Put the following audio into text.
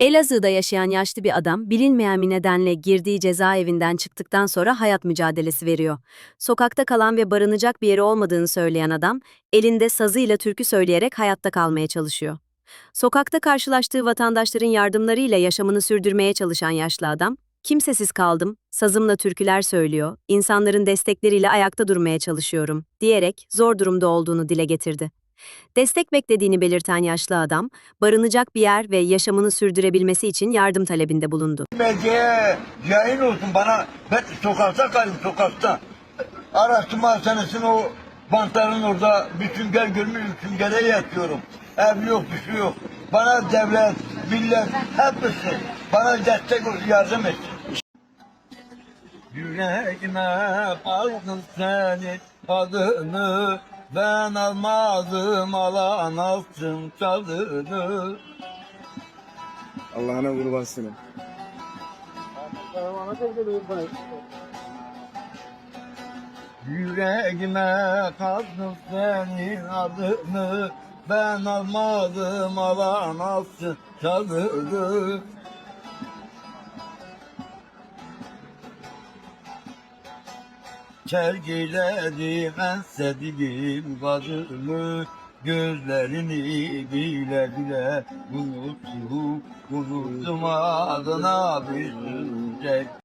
Elazığ'da yaşayan yaşlı bir adam bilinmeyen bir nedenle girdiği cezaevinden çıktıktan sonra hayat mücadelesi veriyor. Sokakta kalan ve barınacak bir yeri olmadığını söyleyen adam, elinde sazıyla türkü söyleyerek hayatta kalmaya çalışıyor. Sokakta karşılaştığı vatandaşların yardımlarıyla yaşamını sürdürmeye çalışan yaşlı adam, kimsesiz kaldım, sazımla türküler söylüyor, insanların destekleriyle ayakta durmaya çalışıyorum, diyerek zor durumda olduğunu dile getirdi. Destek beklediğini belirten yaşlı adam, barınacak bir yer ve yaşamını sürdürebilmesi için yardım talebinde bulundu. Medyaya yayın olsun bana. Ben sokakta kaldım sokakta. Araştırma hastanesinin o bantların orada bir sünger görmüş süngere yatıyorum. Ev yok bir şey yok. Bana devlet, millet hepsi bana destek olsun yardım etsin. Yüreğime aldın senin adını Ben almadım alan alsın tadını Allah'ına kurban senin. Yüreğime kazdım senin adını. Ben almadım alan alsın tadını Sergiledim en sevdiğim kadını Gözlerini bile bile unuttum Unuttum adına bir tek